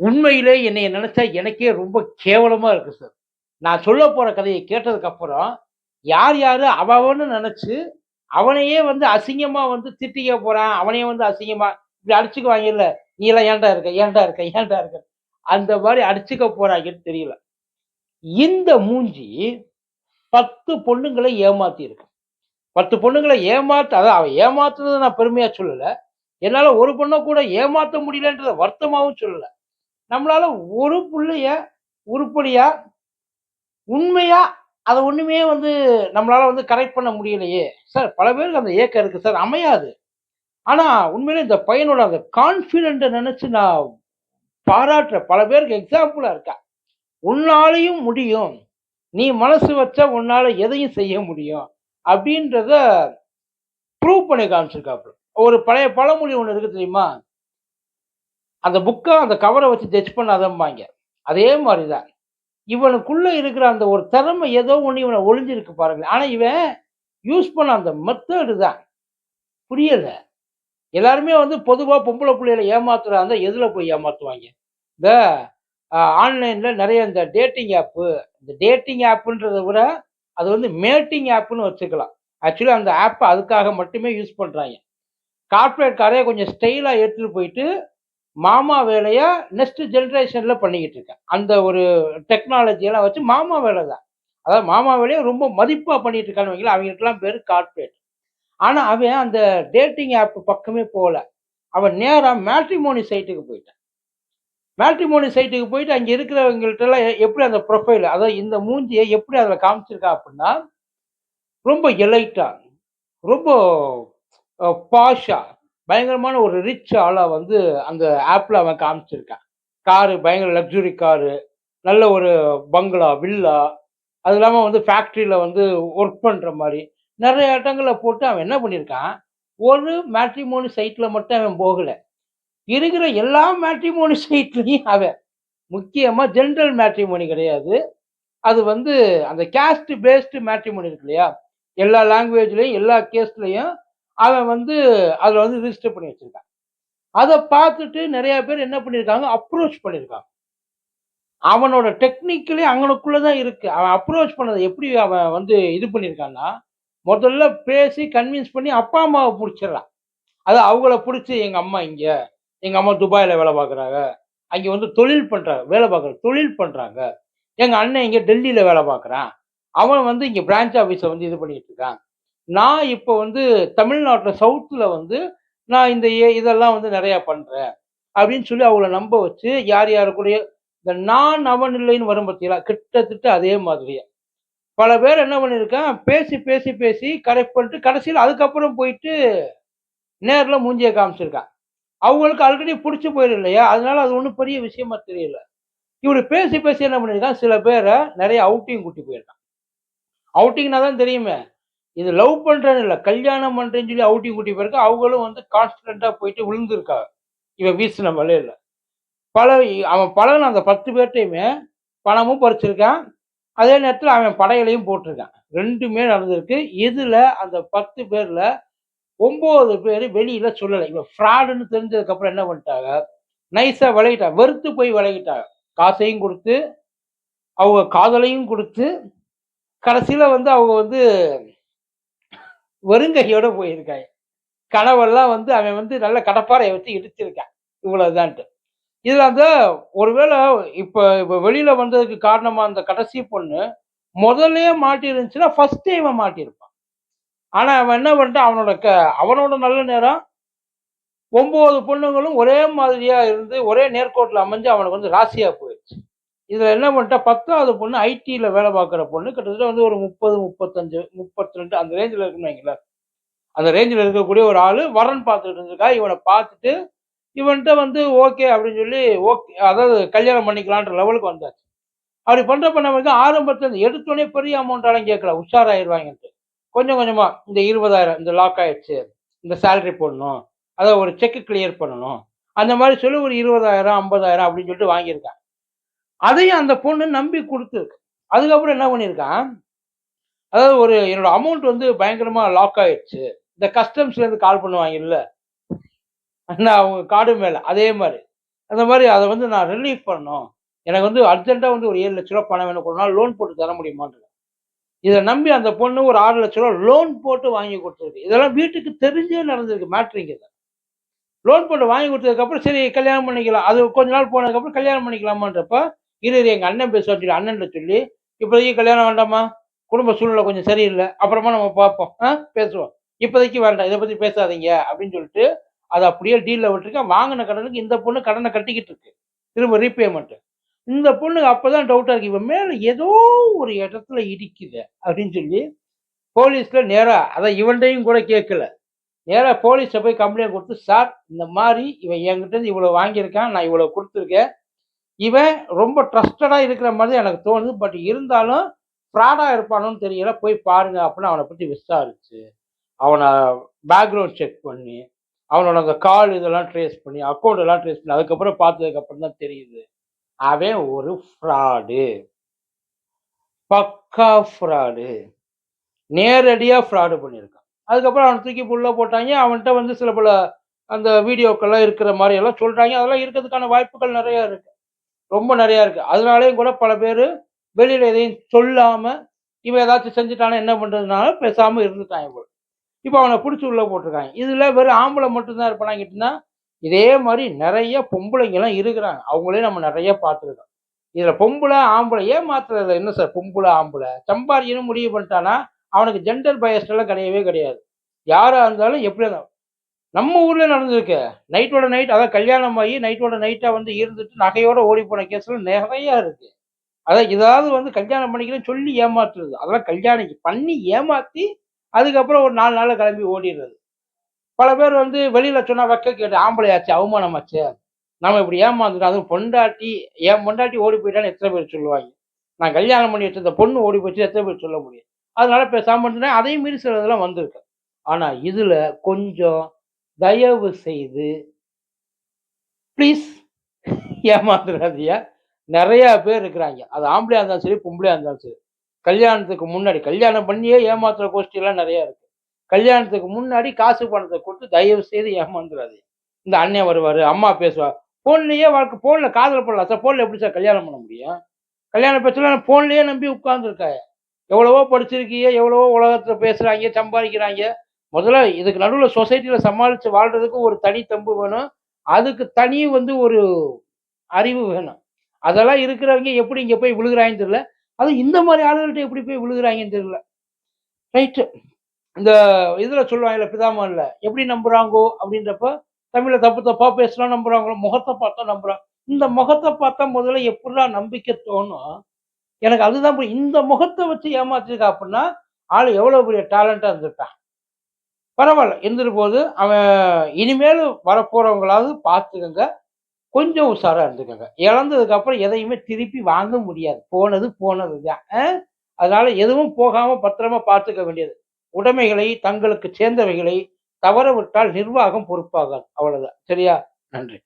உண்மையிலே என்னை நினைச்சா எனக்கே ரொம்ப கேவலமா இருக்கு சார். நான் சொல்ல போற கதையை கேட்டதுக்கு அப்புறம், யார் யாரு அவ அவன்னு நெனச்சு, அவனையே வந்து அசிங்கமா வந்து திட்டிக்க போறான். அவனையே வந்து அசிங்கமா இப்படி அடிச்சுக்குவாங்கல்ல. "நீ எல்லாம் ஏன்டா இருக்க? ஏன்டா இருக்க? ஏன்டா இருக்க?" அந்த மாதிரி அடிச்சுக்க போறாங்கன்னு தெரியல. இந்த மூஞ்சி பத்து பொண்ணுங்களை ஏமாத்தி இருக்கு பத்து பொண்ணுங்களை ஏமாத்த அதான் அவன் ஏமாத்துறதை நான் பெருமையா சொல்லலை என்னால் ஒரு பொண்ணை கூட ஏமாற்ற முடியலன்றத வருத்தமாகவும் சொல்லலை நம்மளால ஒரு புள்ளைய உருப்படியா, உண்மையா அதை ஒன்றுமே வந்து நம்மளால வந்து கரெக்ட் பண்ண முடியலையே! சார் பல பேருக்கு அந்த ஏக்கம் இருக்கு சார். அமையாது. ஆனால் உண்மையிலே இந்த பையனோட அந்த கான்ஃபிடென்ட்டை நினச்சி நான் பாராட்டுறேன். பல பேருக்கு எக்ஸாம்பிளாக இருக்கா. உன்னாலையும் முடியும். நீ மனசு வச்சா உன்னால் எதையும் செய்ய முடியும்." அப்படின்றத ப்ரூவ் பண்ணி காமிச்சிருக்காப்புல. ஒரு பழைய பழமொழி ஒன்று இருக்கு தெரியுமா? அந்த புக்கை அந்த கவரை வச்சு ஜட்ஜ் பண்ணாதம்பாங்க அதே மாதிரி தான். இவனுக்குள்ளே இருக்கிற அந்த ஒரு திறமை ஏதோ ஒன்று இவனை ஒளிஞ்சிருக்கு பாருங்க. ஆனால் இவன் யூஸ் பண்ண அந்த மெத்தடு தான். புரியலை எல்லாருமே வந்து பொதுவாக பொம்பளை பிள்ளைகளை ஏமாத்துறாங்க எதில் போய் ஏமாற்றுவாங்க இந்த ஆன்லைனில் நிறைய இந்த டேட்டிங் ஆப்பு, இந்த டேட்டிங் ஆப்புன்றத விட, அது வந்து மேட்டிங் ஆப்புன்னு வச்சுக்கலாம். ஆக்சுவலி அந்த ஆப்பை அதுக்காக மட்டுமே யூஸ் பண்ணுறாங்க கார்ப்பரேட் காரையை கொஞ்சம் ஸ்டைலாக எடுத்துகிட்டு போயிட்டு, மாமா வேலையை நெக்ஸ்ட் ஜென்ரேஷனில் பண்ணிக்கிட்டு இருக்கான். அந்த ஒரு டெக்னாலஜியெல்லாம் வச்சு மாமா வேலை தான். அதாவது மாமா வேலையை ரொம்ப மதிப்பாக பண்ணிட்டு இருக்கான்னு வைங்களேன். அவங்களுக்கெல்லாம் பேர் கார்ப்பரேட். ஆனால் அவன் அந்த டேட்டிங் ஆப் பக்கமே போகல அவன் நேராக மேட்ரிமோனி சைட்டுக்கு போயிட்டான். மேட்ரிமோனி சைட்டுக்கு போயிட்டு அங்கே இருக்கிறவங்கள்ட்டலாம் எ எப்படி அந்த ப்ரொஃபைல் அதாவது இந்த மூஞ்சியை எப்படி அதில் காமிச்சிருக்கா அப்படின்னா ரொம்ப எலைட்டாக ரொம்ப பாஷாக பாஷா, பயங்கரமான ஒரு ரிச் ஆளாக வந்து அந்த ஆப்பில் அவன் காமிச்சிருக்கான். காரு பயங்கர லக்ஸுரி காரு, நல்ல ஒரு பங்களா, வில்லா, அது இல்லாமல் வந்து ஃபேக்ட்ரியில் வந்து ஒர்க் பண்ணுற மாதிரி நிறைய இடங்களை போட்டு அவன் என்ன பண்ணியிருக்கான், ஒரு மேட்ரிமோனி சைட்டில் மட்டும் அவன் போகலை இருக்கிற எல்லா மேட்ரிமோனி சைட்லையும் அவன் முக்கியமாக ஜென்ரல் மேட்ரிமோனி கிடையாது. அது வந்து அந்த கேஸ்ட் பேஸ்டு மேட்ரிமோனி இருக்கு இல்லையா? எல்லா லாங்குவேஜ்லேயும் எல்லா கேஸ்ட்லையும் அவன் வந்து அதில் வந்து ரிஜிஸ்டர் பண்ணி வச்சுருக்கான் அதை பார்த்துட்டு நிறையா பேர் என்ன பண்ணியிருக்காங்க, அப்ரோச் பண்ணியிருக்காங்க. அவனோட டெக்னிக்கலே அவனுக்குள்ளே தான் இருக்குது அவன் அப்ரோச் பண்ணதை எப்படி அவன் வந்து இது பண்ணியிருக்கான்னா, முதல்ல பேசி கன்வின்ஸ் பண்ணி அப்பா அம்மாவை பிடிச்சிடறான் அதான் அவங்கள பிடிச்சி எங்கள் அம்மா இங்கே எங்கள் அம்மா துபாயில் வேலை பார்க்குறாங்க. அங்கே வந்து தொழில் பண்ணுறாங்க வேலை பார்க்குறாங்க. தொழில் பண்ணுறாங்க எங்கள் அண்ணன் இங்கே டெல்லியில் வேலை பார்க்குறான். அவன் வந்து இங்கே பிரான்ச் ஆஃபீஸை வந்து இது பண்ணிகிட்டு இருக்கான். நான் இப்போ வந்து தமிழ்நாட்டில் சவுத்தில் வந்து நான் இந்த இதெல்லாம் வந்து நிறையா பண்ணுறேன் அப்படின்னு சொல்லி அவங்கள நம்ப வச்சு யார் யாருக்குடைய இந்த நான் அவன் இல்லைன்னு வரும் பார்த்தீங்களா? கிட்டத்தட்ட அதே மாதிரியே. பல பேர் என்ன பண்ணியிருக்கான், பேசி, பேசி, பேசி கரெக்ட் பண்ணிட்டு கடைசியில் அதுக்கப்புறம் போயிட்டு நேரில் மூஞ்சியை காமிச்சிருக்கான். அவங்களுக்கு ஆல்ரெடி பிடிச்சி போயிரும் இல்லையா? அதனால அது ஒன்றும் பெரிய விஷயமா தெரியல. இவர் பேசி, பேசி என்ன பண்ணியிருக்கான், சில பேரை நிறைய அவுட்டிங் கூட்டி போயிருக்கான். அவுட்டிங்னா தான் தெரியுமே. இது லவ் பண்ணுறேன்னு இல்லை கல்யாணம் பண்ணுறேன்னு சொல்லி அவுட்டிங் கூட்டி பிறகு அவங்களும் வந்து கான்ஃபிடென்ட்டா போயிட்டு விழுந்திருக்காங்க. இவன் வீசின வலையில் பல அவன் பழகின அந்த பத்து பேர்ட்டையுமே பணமும் பறிச்சிருக்கான். அதே நேரத்தில் அவன் படையிலையும் போட்டிருக்கான். ரெண்டுமே நடந்திருக்கு. இதில் அந்த 10 பேர்ல 9 பேரு வெளியில சொல்லலை இவன் ஃப்ராடுன்னு தெரிஞ்சதுக்கப்புறம் என்ன பண்ணிட்டாங்க, நைஸாக விளையிட்டாங்க வெறுத்து போய் விளையிட்டாங்க காசையும் கொடுத்து அவங்க காதலையும் கொடுத்து கடைசியில் வந்து அவங்க வந்து வெறுங்கையோட போயிருக்காங்க. கனவெல்லாம் வந்து அவன் வந்து நல்ல கடப்பாறையை வச்சு இடிச்சிருக்கான். இவ்வளவுதான்ட்டு. இதுல அந்த ஒருவேளை இப்ப இப்ப வெளியில வந்ததுக்கு காரணமா அந்த கடைசி பொண்ணு, முதல்ல மாட்டியிருந்துச்சுன்னா, ஃபர்ஸ்ட் இவன் மாட்டியிருப்பான். ஆனா அவன் என்ன பண்ணிட்டான், அவனோட க அவனோட நல்ல நேரம் ஒம்பது பொண்ணுங்களும் ஒரே மாதிரியா இருந்து, ஒரே நேர்கோட்டில் அமைஞ்சு அவனுக்கு வந்து ராசியா போயிடும் இதில் என்ன பண்ணிட்டா பத்தாவது பொண்ணு ஐடியில் வேலை பார்க்குற பொண்ணு. கிட்டத்தட்ட வந்து ஒரு 30, 35, 32 அந்த ரேஞ்சில் இருக்குன்னு வைங்களேன். அந்த ரேஞ்சில் இருக்கக்கூடிய ஒரு ஆள் வரன் பார்த்துட்டு இருந்திருக்கா. இவனை பார்த்துட்டு, இவன்கிட்ட வந்து ஓகே அப்படின்னு சொல்லி ஓகே அதாவது கல்யாணம் பண்ணிக்கலான்ற லெவலுக்கு வந்தாச்சு. அப்படி பண்ணுறப்ப நம்ம வந்து ஆரம்பத்தில் எடுத்தோனே பெரிய அமௌண்ட்டாலும் கேட்கல. உஷாராயிருவாங்கன்ட்டு. கொஞ்சம் கொஞ்சமாக இந்த 20,000 இந்த லாக் ஆயிடுச்சு. இந்த சேலரி போடணும். அதான் ஒரு செக்கு கிளியர் பண்ணணும். அந்த மாதிரி சொல்லி ஒரு 20,000 50,000 அப்படின்னு சொல்லிட்டு வாங்கியிருக்கேன் அதையும் அந்த பொண்ணு நம்பி கொடுத்து அதுக்கப்புறம் என்ன பண்ணியிருக்கான், அதாவது ஒரு என்னோட அமௌண்ட் வந்து பயங்கரமா லாக் ஆயிடுச்சு. இந்த கஸ்டம்ஸ்ல இருந்து கால் பண்ணுவாங்கல்ல. நான் அவங்க கார்டு மேல அதே மாதிரி. அந்த மாதிரி அதை வந்து நான் ரிலீஃப் பண்ணணும். எனக்கு வந்து அர்ஜென்ட்டாக வந்து ஒரு ஏழு லட்ச ரூபா பணம் வேணும். ஒரு நாள் லோன் போட்டு தர முடியுமான்னு இதை நம்பி அந்த பொண்ணு ஒரு ஆறு லட்ச ரூபா லோன் போட்டு வாங்கி கொடுத்துருக்கு. இதெல்லாம் வீட்டுக்கு தெரிஞ்சே நடந்திருக்கு மேட்ரிங்க லோன் போட்டு வாங்கி கொடுத்ததுக்கப்புறம் சரி கல்யாணம் பண்ணிக்கலாம். அது கொஞ்ச நாள் போனதுக்கப்புறம் கல்யாணம் பண்ணிக்கலாமான்றப்ப இரு எங்கள் அண்ணன் பேசுவான்னு சொல்லி அண்ணன் சொல்லி இப்போதைக்கு கல்யாணம் வேண்டாமா? குடும்ப சூழ்நிலை கொஞ்சம் சரியில்லை. அப்புறமா நம்ம பார்ப்போம். ஆ? பேசுவோம். இப்போதைக்கு வேண்டாம். இதை பற்றி பேசாதீங்க. அப்படின்னு சொல்லிட்டு அதை அப்படியே டீலில் விட்டுருக்கேன். வாங்கின கடனுக்கு இந்த பொண்ணு கடனை கட்டிக்கிட்டு இருக்கு. திரும்ப ரீபேமெண்ட்டு இந்த பொண்ணுக்கு அப்பதான் டவுட்டாக இருக்கு. இவன் மேலே ஏதோ ஒரு இடத்துல இடிக்குது அப்படின்னு சொல்லி போலீஸில் நேராக அதான் இவன்டையும் கூட கேட்கல. நேராக போலீஸை போய் கம்ப்ளைண்ட் கொடுத்து சார் இந்த மாதிரி இவன் என்கிட்ட இவ்வளோ வாங்கியிருக்கான். நான் இவ்வளோ கொடுத்துருக்கேன். இவன் ரொம்ப ட்ரஸ்டடாக இருக்கிற மாதிரி எனக்கு தோணுது. பட் இருந்தாலும் ஃப்ராடாக இருப்பானோன்னு தெரியல. போய் பாருங்க அப்படின்னு அவனை பற்றி விசாரிச்சு அவனை பேக்ரவுண்ட் செக் பண்ணி அவனோட அந்த கால் இதெல்லாம் ட்ரேஸ் பண்ணி அக்கௌண்ட் எல்லாம் ட்ரேஸ் பண்ணி அதுக்கப்புறம் பார்த்ததுக்கப்புறம் தான் தெரியுது. அவன் ஒரு ஃப்ராடு பக்கா ஃப்ராடு நேரடியாக ஃப்ராடு பண்ணியிருக்கான். அதுக்கப்புறம் அவனை தூக்கி புள்ள போட்டாங்க. அவன்கிட்ட வந்து சில பல அந்த வீடியோக்கெல்லாம் இருக்கிற மாதிரி எல்லாம் சொல்கிறாங்க அதெல்லாம் இருக்கிறதுக்கான வாய்ப்புகள் நிறையா இருக்குது ரொம்ப நிறையா இருக்குது அதனாலேயும் கூட பல பேர் வெளியில் எதையும் சொல்லாமல் இவன் ஏதாச்சும் செஞ்சுட்டானா என்ன பண்ணுறதுனால பேசாமல் இருந்துட்டான் இவள் இப்போ அவனை பிடிச்சி உள்ளே போட்டிருக்காங்க. இதில் வெறும் ஆம்பளை மட்டும்தான் இருப்பானாங்கிட்டுனா இதே மாதிரி நிறைய பொம்பளைங்கெல்லாம் இருக்கிறாங்க. அவங்களே நம்ம நிறைய பார்த்துருக்கோம். இதில் பொம்பளை ஆம்பளை ஏமாத்துறதுல என்ன சார்? பொம்பளை ஆம்பளை. சம்பாரியனும் முடிவு பண்ணிட்டானா அவனுக்கு ஜெண்டர் பயஸ்டெல்லாம் கிடையவே கிடையாது. யாராக இருந்தாலும் எப்படி இருந்தாலும் நம்ம ஊர்ல நடந்திருக்கு. நைட்டோட நைட் அதான் கல்யாணம் ஆகி நைட்டோட நைட்டா வந்து இருந்துட்டு நகையோட ஓடி போன கேஸ்ல நிறைய இருக்கு. அதான் ஏதாவது வந்து கல்யாணம் பண்ணிக்கிறேன்னு சொல்லி ஏமாத்துறது. அதெல்லாம் கல்யாணம் பண்ணி ஏமாத்தி அதுக்கப்புறம் ஒரு நாலு நாளில் கிளம்பி ஓடிடுறது. பல பேர் வந்து வெளியில சொன்னா வெக்க கேட்டு ஆம்பளையாச்சு அவமானமாச்சு நம்ம இப்படி ஏமாந்துட்டோம் அதுவும் பொண்டாட்டி என் பொண்டாட்டி ஓடி போயிட்டான்னு எத்தனை பேர் சொல்லுவாங்க. நான் கல்யாணம் பண்ணி வச்சிருந்த பொண்ணு ஓடி போச்சு எத்தனை பேர் சொல்ல முடியும்? அதனால பேசாம இருந்தேன். அதையும் மீறி சிலதெல்லாம் வந்திருக்கு. ஆனா இதுல கொஞ்சம் தயவு செய்து ப்ளீஸ் ஏமாந்துடாதியா நிறைய பேர் இருக்கிறாங்க. அது ஆம்பளையா இருந்தாலும் சரி பொம்பளையாக இருந்தாலும் சரி. கல்யாணத்துக்கு முன்னாடி கல்யாணம் பண்ணியே ஏமாத்துற கோஷ்டி எல்லாம் நிறைய இருக்கு. கல்யாணத்துக்கு முன்னாடி காசு பணத்தை கொடுத்து தயவு செய்து ஏமாந்துடாது இந்த அண்ணன் வருவாரு அம்மா பேசுவார் ஃபோன்லேயே வாழ்க்கை ஃபோனில் காதல் பண்ணலாம் சார். ஃபோனில் எப்படி சார் கல்யாணம் பண்ண முடியும்? கல்யாணம் பேசலாம் ஃபோன்லேயே நம்பி உட்காந்துருக்காங்க எவ்வளவோ படிச்சிருக்கீங்க எவ்வளவோ உலகத்துல பேசுறாங்க சம்பாதிக்கிறாங்க. முதல்ல இதுக்கு நடுவில் சொசைட்டியில் சமாளிச்சு வாழ்றதுக்கு ஒரு தனி தம்பு வேணும். அதுக்கு தனி வந்து ஒரு அறிவு வேணும். அதெல்லாம் இருக்கிறவங்க எப்படி இங்கே போய் விழுகிறாங்கன்னு தெரியல. அது இந்த மாதிரி ஆளுகள்கிட்ட எப்படி போய் விழுகிறாங்கன்னு தெரியல. ரைட்டு இந்த இதுல சொல்லுவாங்கல்ல பிதாமன்ல எப்படி நம்புறாங்கோ அப்படின்றப்ப தமிழில் தப்பு தப்பாக பேசலாம் நம்புறாங்களோ முகத்தை பார்த்தா நம்புகிறாங்க இந்த முகத்தை பார்த்தா முதல்ல எப்படிலாம் நம்பிக்கை தோணும்? எனக்கு அதுதான் இந்த முகத்தை வச்சு ஏமாத்திருக்கா அப்படின்னா ஆள் எவ்வளவு பெரிய டேலண்டா இருந்திருக்கான் பரவாயில்ல. இருந்துட்டு போது அவன் இனிமேல் வரப்போறவங்களாவது பார்த்துக்கங்க. கொஞ்சம் உஷாராக இருந்துக்கோங்க. இழந்ததுக்கப்புறம் எதையுமே திருப்பி வாங்க முடியாது. போனது போனது தான். அதனால எதுவும் போகாமல் பத்திரமா பார்த்துக்க வேண்டியது. உடைமைகளை தங்களுக்கு சேர்ந்தவைகளை தவற விட்டால் நிர்வாகம் பொறுப்பாகாது. அவ்வளவுதான். சரியா? நன்றி.